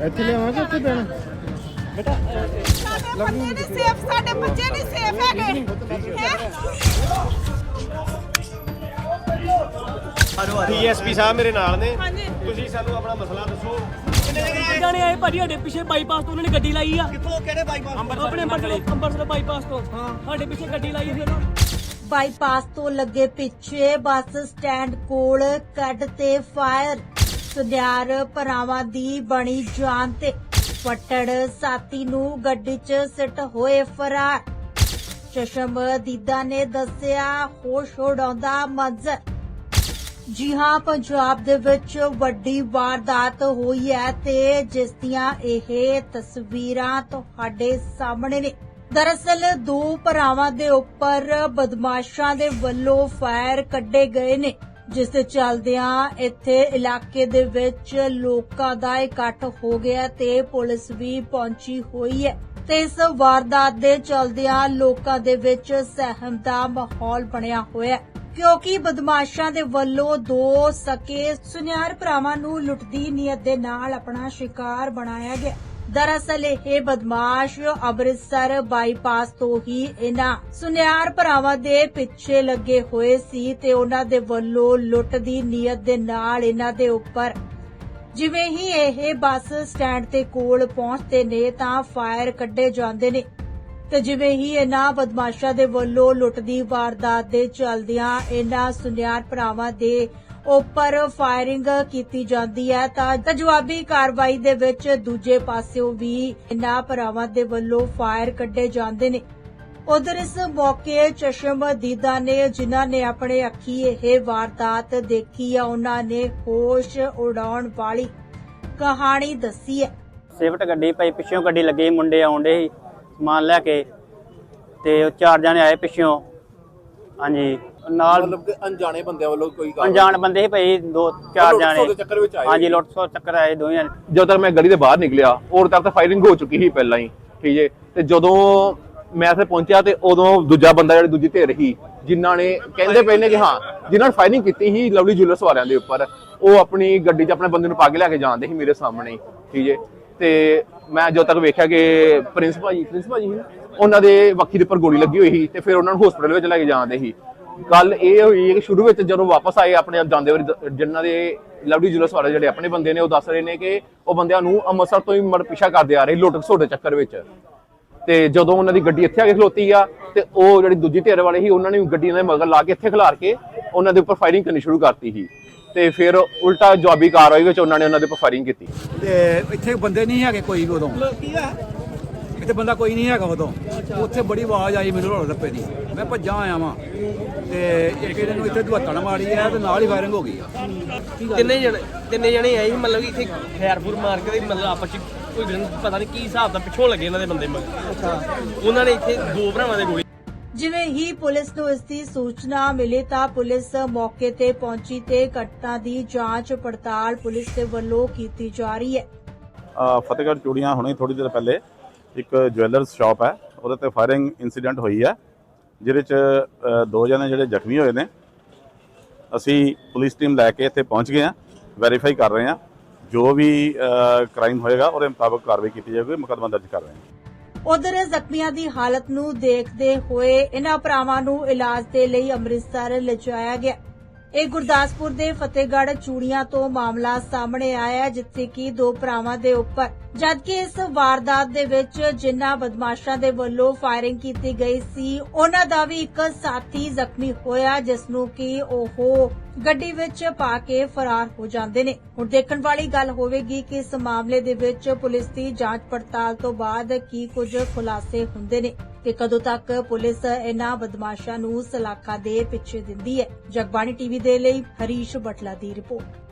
ਇੱਥੇ ਲਿਆਵਾਂ ਕਿ ਉੱਥੇ ਪੈਣਾ ਸਾਡੇ ਬੰਦੇ ਨਹੀਂ ਸੇਫ ਸਾਡੇ ਬੱਚੇ ਨਹੀਂ ਸੇਫ ਹੈਗੇ? ਡੀਐਸਪੀ ਸਾਹਿਬ ਮੇਰੇ ਨਾਲ ਨੇ ਹਾਂਜੀ ਤੁਸੀਂ ਸਾਨੂੰ ਆਪਣਾ ਮਸਲਾ ਦੱਸੋ ਜਾਣੇ ਆਏ ਭਾਜੀ ਸਾਡੇ ਪਿੱਛੇ ਬਾਈਪਾਸ ਤੋਂ ਉਹਨਾਂ ਨੇ ਗੱਡੀ ਲਾਈ ਆ ਕਿੱਥੋਂ ਕਿਹੜੇ ਬਾਈਪਾਸ ਆਪਣੇ ਅੰਬਰਸਰ ਅੰਬਰਸਰ ਬਾਈਪਾਸ ਤੋਂ ਸਾਡੇ ਪਿੱਛੇ ਗੱਡੀ ਲਾਈ ਫਿਰ ਬਾਈਪਾਸ ਤੋਂ ਲੱਗੇ ਪਿੱਛੇ ਬੱਸ ਸਟੈਂਡ ਕੋਲ ਕੱਢ ਤੇ ਫਾਇਰ ਸੁਨਿਆਰ ਭਰਾਵਾਂ ਦੀ ਬਣੀ ਜਾਨ ਤੇ ਫੱਟੜ ਸਾਥੀ ਨੂੰ ਗੱਡੀ 'ਚ ਸਿੱਟ ਹੋਏ ਫਰਾਰ। ਚਸ਼ਮਦੀਦਾ ਨੇ ਦੱਸਿਆ, ਹੋਸ਼ ਉਡਾਉਂਦਾ ਮੰਜ਼ਰ। ਜੀ ਹਾਂ, ਪੰਜਾਬ ਦੇ ਵਿੱਚ ਵੱਡੀ ਵਾਰਦਾਤ ਹੋਈ ਹੈ ਤੇ ਜਿਸ ਦੀਆਂ ਇਹ ਤਸਵੀਰਾਂ ਤੁਹਾਡੇ ਸਾਹਮਣੇ ਨੇ। ਦਰਅਸਲ, ਦੋ ਭਰਾਵਾਂ ਦੇ ਉੱਪਰ ਬਦਮਾਸ਼ਾਂ ਦੇ ਵੱਲੋਂ ਫਾਇਰ ਕੱਢੇ ਗਏ ਨੇ। ਜਿਸ ਦੇ ਚੱਲਦਿਆਂ ਇੱਥੇ ਇਲਾਕੇ ਦੇ ਵਿੱਚ ਲੋਕਾਂ ਦਾ ਇਕੱਠ ਹੋ ਗਿਆ ਤੇ ਪੁਲਿਸ ਵੀ ਪਹੁੰਚੀ ਹੋਈ ਹੈ। ਤੇ ਇਸ ਵਾਰਦਾਤ ਦੇ ਚੱਲਦਿਆਂ ਲੋਕਾਂ ਦੇ ਵਿੱਚ ਸਹਿਮ ਦਾ ਮਾਹੌਲ ਬਣਿਆ ਹੋਇਆ ਹੈ। ਕਿਉਂਕਿ ਬਦਮਾਸ਼ਾਂ ਦੇ ਵੱਲੋਂ ਦੋ ਸਕੇ ਸੁਨਿਆਰ ਭਰਾਵਾਂ ਨੂੰ ਲੁੱਟਦੀ ਨੀਅਤ ਦੇ ਨਾਲ ਆਪਣਾ ਸ਼ਿਕਾਰ ਬਣਾਇਆ ਗਿਆ। ਦਰਅਸਲ ਇਹ ਬਦਮਾਸ਼ ਅੰਮ੍ਰਿਤਸਰ ਬਾਈਪਾਸ ਤੋਂ ਹੀ ਇਹਨਾਂ ਸੁਨਿਆਰ ਭਰਾਵਾਂ ਦੇ ਪਿੱਛੇ ਲੱਗੇ ਹੋਏ ਸੀ ਤੇ ਉਹਨਾਂ ਦੇ ਵੱਲੋਂ ਲੁੱਟ ਦੀ ਨੀਅਤ ਦੇ ਨਾਲ ਇਹਨਾਂ ਦੇ ਉੱਪਰ। ਜਿਵੇਂ ਹੀ ਇਹ ਬੱਸ ਸਟੈਂਡ ਤੇ ਕੋਲ ਪਹੁੰਚਦੇ ਨੇ ਤਾਂ ਫਾਇਰ ਕੱਢੇ ਜਾਂਦੇ ਨੇ ਤੇ ਜਿਵੇਂ ਹੀ ਇਹਨਾਂ ਬਦਮਾਸ਼ਾਂ ਦੇ ਵੱਲੋਂ ਲੁੱਟ ਦੀ ਵਾਰਦਾਤ ਦੇ ਚੱਲਦਿਆਂ ਇਹਨਾਂ ਸੁਨਿਆਰ ਭਰਾਵਾਂ ਦੇ ਉੱਪਰ ਫਾਇਰਿੰਗ ਕੀਤੀ ਜਾਂਦੀ ਹੈ, ਤਾਂ ਜਵਾਬੀ ਕਾਰਵਾਈ ਦੇ ਵਿੱਚ ਦੂਜੇ ਪਾਸਿਓਂ ਵੀ ਇਨ੍ਹਾਂ ਭਰਾਵਾਂ ਦੇ ਵੱਲੋਂ ਫਾਇਰ ਕੱਢੇ ਜਾਂਦੇ ਨੇ। ਉਧਰ ਇਸ ਮੌਕੇ ਚਸ਼ਮਦੀਦਾ ਨੇ, ਜਿਨ੍ਹਾਂ ਨੇ ਆਪਣੇ ਅੱਖੀ ਇਹ ਵਾਰਦਾਤ ਦੇਖੀ ਆ, ਉਹਨਾਂ ਨੇ ਹੋਸ਼ ਉਡਾਉਣ ਵਾਲੀ ਕਹਾਣੀ ਦੱਸੀ ਹੈ। ਸਿਫਟ ਗੱਡੀ ਪਈ ਪਿੱਛੋਂ ਗੱਡੀ ਲੱਗੀ, ਮੁੰਡੇ ਆਉਂਦੇ ਸੀ ਸਮਾਨ ਲੈ ਕੇ, ਤੇ ਉਹ ਚਾਰ ਜਣੇ ਆਏ ਪਿੱਛੋਂ। ਹਾਂਜੀ। ਨਾਲ ਮਤਲਬ ਕਿ ਅਣਜਾਣੇ ਬੰਦਿਆਂ ਵੱਲੋਂ ਕੋਈ ਗੱਲ ਅਣਜਾਣ ਬੰਦੇ ਸੀ ਪਈ ਦੋ ਚਾਰ ਜਣੇ ਦੇ ਚੱਕਰ ਵਿੱਚ ਆਏ ਹਾਂਜੀ। ਲੁੱਟ ਸੋ ਚੱਕਰ ਆਏ ਦੋਵੇਂ ਜਣੇ। ਜਦੋਂ ਤੱਕ ਮੈਂ ਗਲੀ ਦੇ ਬਾਹਰ ਨਿਕਲਿਆ ਉਦੋਂ ਤੱਕ ਤਾਂ ਫਾਇਰਿੰਗ ਹੋ ਚੁੱਕੀ ਸੀ ਪਹਿਲਾਂ ਹੀ ਠੀਕ ਹੈ ਤੇ ਜਦੋਂ ਮੈਂ ਇੱਥੇ ਪਹੁੰਚਿਆ ਤੇ ਉਦੋਂ ਦੂਜਾ ਬੰਦਾ ਜਿਹੜੀ ਦੂਜੀ ਧਿਰ ਸੀ ਜਿਨ੍ਹਾਂ ਨੇ ਕਹਿੰਦੇ ਪਏ ਨੇ ਕਿ ਹਾਂ ਜਿਨ੍ਹਾਂ ਨੇ ਫਾਇਰਿੰਗ ਕੀਤੀ ਸੀ ਲਵਲੀ ਜੁਲਸ ਵਾਲਿਆਂ ਦੇ ਉੱਪਰ ਉਹ ਆਪਣੀ ਗੱਡੀ 'ਚ ਆਪਣੇ ਬੰਦੇ ਨੂੰ ਪਾ ਕੇ ਲੈ ਕੇ ਜਾਂਦੇ ਸੀ ਮੇਰੇ ਸਾਹਮਣੇ ਹੀ, ਠੀਕ ਹੈ ਤੇ ਮੈਂ ਜਦੋਂ ਤੱਕ ਵੇਖਿਆ ਕਿ ਪ੍ਰਿੰਸ ਭਾਜੀ ਪ੍ਰਿੰਸ ਭਾਜੀ ਉਹਨਾਂ ਦੇ ਵੱਖੀ ਦੇ ਉੱਪਰ ਗੋਲੀ ਲੱਗੀ ਹੋਈ ਸੀ ਤੇ ਫਿਰ ਉਹਨਾਂ ਨੂੰ ਹਸਪੀਟਲ ਵਿੱਚ ਲੈ ਕੇ ਜਾਂਦੇ ਸੀ। ਗੱਲ ਇਹ ਹੋਈ ਕਿ ਸ਼ੁਰੂ ਵਿੱਚ ਜਦੋਂ ਵਾਪਸ ਆਏ ਆਪਣੇ ਆਪ ਜਾਂਦੇ ਵਾਰੀ ਦ- ਜਿਨ੍ਹਾਂ ਦੇ ਲਵਲੀ ਜੁਲਸ ਵਾਲੇ ਜਿਹੜੇ ਆਪਣੇ ਬੰਦੇ ਨੇ, ਉਹ ਦੱਸ ਰਹੇ ਨੇ ਕਿ ਉਹ ਬੰਦਿਆਂ ਨੂੰ ਅੰਮ੍ਰਿਤਸਰ ਤੋਂ ਹੀ ਮੜ ਪਿੱਛਾ ਕਰਦੇ ਆ ਰਹੇ ਲੁੱਟ ਖਸੁੱਟ ਚੱਕਰ ਵਿੱਚ। ਤੇ ਜਦੋਂ ਉਹਨਾਂ ਦੀ ਗੱਡੀ ਇੱਥੇ ਆ ਕੇ ਖਲੋਤੀ ਆ, ਤੇ ਉਹ ਜਿਹੜੀ ਦੂਜੀ ਧਿਰ ਵਾਲੇ ਸੀ, ਉਹਨਾਂ ਨੇ ਗੱਡੀ ਦੇ ਮਗਰ ਲਾ ਕੇ ਇੱਥੇ ਖਿਲਾਰ ਕੇ ਉਹਨਾਂ ਦੇ ਉੱਪਰ ਫਾਇਰਿੰਗ ਕਰਨੀ ਸ਼ੁਰੂ ਕਰਤੀ ਸੀ। ਤੇ ਫਿਰ ਉਲਟਾ ਜਵਾਬੀ ਕਾਰਵਾਈ ਵਿੱਚ ਉਹਨਾਂ ਨੇ ਉਹਨਾਂ ਦੇ ਉੱਪਰ ਫਾਇਰਿੰਗ ਕੀਤੀ। ਤੇ ਇੱਥੇ ਬੰਦੇ ਨਹੀਂ ਹੈਗੇ ਕੋਈ ਵੀ ਉਦੋਂ। ਇੱਥੇ ਬੰਦਾ ਕੋਈ ਨਹੀਂ ਹੈਗਾ ਉਦੋਂ। ਉੱਥੇ ਬੜੀ ਆਵਾਜ਼ ਆਈ ਮੈਨੂੰ ਰੋੜ ਰੱਪੇ ਦੀ। ਮੈਂ ਭੱਜਾਂ ਆਇਆ ਵਾਂ। ਤੇ ਇੱਕ ਇਹਨੇ ਨੂੰ ਇੱਥੇ ਦੁਹੱਤਣ ਮਾਰੀ ਹੈ ਤੇ ਨਾਲ ਹੀ ਫਾਇਰਿੰਗ ਹੋ ਗਈ ਆ। ਤਿੰਨੇ ਜਣੇ ਤਿੰਨੇ ਜਣੇ ਆਏ ਸੀ ਮਤਲਬ ਕਿ ਇੱਥੇ ਖੈਰਪੁਰ ਮਾਰ ਕੇ ਤੇ ਮਤਲਬ ਆਪਸ ਚ ਕੋਈ ਪਤਾ ਨਹੀਂ ਕੀ ਹਿਸਾਬ ਦਾ ਪਿੱਛੋਂ ਲੱਗੇ ਇਹਨਾਂ ਦੇ ਬੰਦੇ ਮਗਰ। ਅੱਛਾ। ਉਹਨਾਂ ਨੇ ਇੱਥੇ ਦੋ ਭਰਾਵਾਂ ਦੇ ਗੋਲੀ ਜਿਵੇਂ ਹੀ ਪੁਲਿਸ ਨੂੰ ਇਸ ਦੀ ਸੂਚਨਾ ਮਿਲੀ ਤਾਂ ਪੁਲਿਸ ਮੌਕੇ ਤੇ ਪਹੁੰਚੀ ਤੇ ਘਟਨਾ ਦੀ ਜਾਂਚ ਪੜਤਾਲ ਪੁਲਿਸ ਦੇ ਵੱਲੋਂ ਕੀਤੀ ਜਾ ਰਹੀ ਹੈ। ਫਤਿਹਗੜ੍ਹ ਚੂੜੀਆਂ ਹੁਣੇ ਥੋੜੀ ਦੇਰ ਪਹਿਲੇ ਇੱਕ ਜੁਐਲਰਸ ਸ਼ਾਪ ਹੈ, ਉਹਦੇ ਤੇ ਫਾਇਰਿੰਗ ਇਨਸੀਡੈਂਟ ਹੋਈ ਹੈ, ਜਿਹਦੇ ਚ ਦੋ ਜਣੇ ਜਿਹੜੇ ਜ਼ਖਮੀ ਹੋਏ ਨੇ। ਅਸੀਂ ਪੁਲਿਸ ਟੀਮ ਲੈ ਕੇ ਇੱਥੇ ਪਹੁੰਚ ਗਏ ਹਾਂ, ਵੈਰੀਫਾਈ ਕਰ ਰਹੇ ਹਾਂ। ਜੋ ਵੀ ਕ੍ਰਾਈਮ ਹੋਏਗਾ ਉਹਦੇ ਮੁਤਾਬਕ ਕਾਰਵਾਈ ਕੀਤੀ ਜਾਵੇਗੀ ਮੁਕੱਦਮਾ ਦਰਜ ਕਰ ਰਹੇ ਹਾਂ। ਉਧਰ ਜ਼ਖਮੀਆਂ ਦੀ ਹਾਲਤ ਨੂੰ ਦੇਖਦੇ ਹੋਏ ਇਹਨਾਂ ਭਰਾਵਾਂ ਨੂੰ ਇਲਾਜ ਦੇ ਲਈ ਅੰਮ੍ਰਿਤਸਰ ਲਿਜਾਇਆ ਗਿਆ। ਇਹ ਗੁਰਦਾਸਪੁਰ ਦੇ ਫਤਿਹਗੜ੍ਹ ਚੂੜੀਆਂ ਤੋਂ ਮਾਮਲਾ ਸਾਹਮਣੇ ਆਇਆ ਹੈ, ਜਿੱਥੇ ਕਿ ਦੋ ਭਰਾਵਾਂ ਦੇ ਉੱਪਰ। ਜਦਕਿ ਇਸ ਵਾਰਦਾਤ ਦੇ ਵਿੱਚ ਜਿਨ੍ਹਾਂ ਬਦਮਾਸ਼ਾਂ ਦੇ ਵੱਲੋਂ ਫਾਇਰਿੰਗ ਕੀਤੀ ਗਈ ਸੀ ਉਹਨਾਂ ਦਾ ਵੀ ਇੱਕ ਸਾਥੀ ਜ਼ਖਮੀ ਹੋਇਆ ਜਿਸ ਨੂੰ ਕਿ ਉਹ ਗੱਡੀ ਵਿੱਚ ਪਾ ਕੇ ਫਰਾਰ ਹੋ ਜਾਂਦੇ ਨੇ। ਹੁਣ ਦੇਖਣ ਵਾਲੀ ਗੱਲ ਹੋਵੇਗੀ ਕਿ ਇਸ ਮਾਮਲੇ ਦੇ ਵਿੱਚ ਪੁਲਿਸ ਦੀ ਜਾਂਚ ਪੜਤਾਲ ਤੋਂ ਬਾਅਦ ਕੀ ਕੁਝ ਖੁਲਾਸੇ ਹੁੰਦੇ ਨੇ। ਤੇ ਕਦੋਂ ਤੱਕ ਪੁਲਿਸ ਇਹਨਾਂ ਬਦਮਾਸ਼ਾਂ ਨੂੰ ਸਲਾਖਾਂ ਦੇ ਪਿੱਛੇ ਦਿੰਦੀ ਹੈ? ਜਗਬਾਣੀ ਟੀਵੀ ਦੇ ਲਈ ਹਰੀਸ਼ ਬਟਲਾ ਦੀ ਰਿਪੋਰਟ।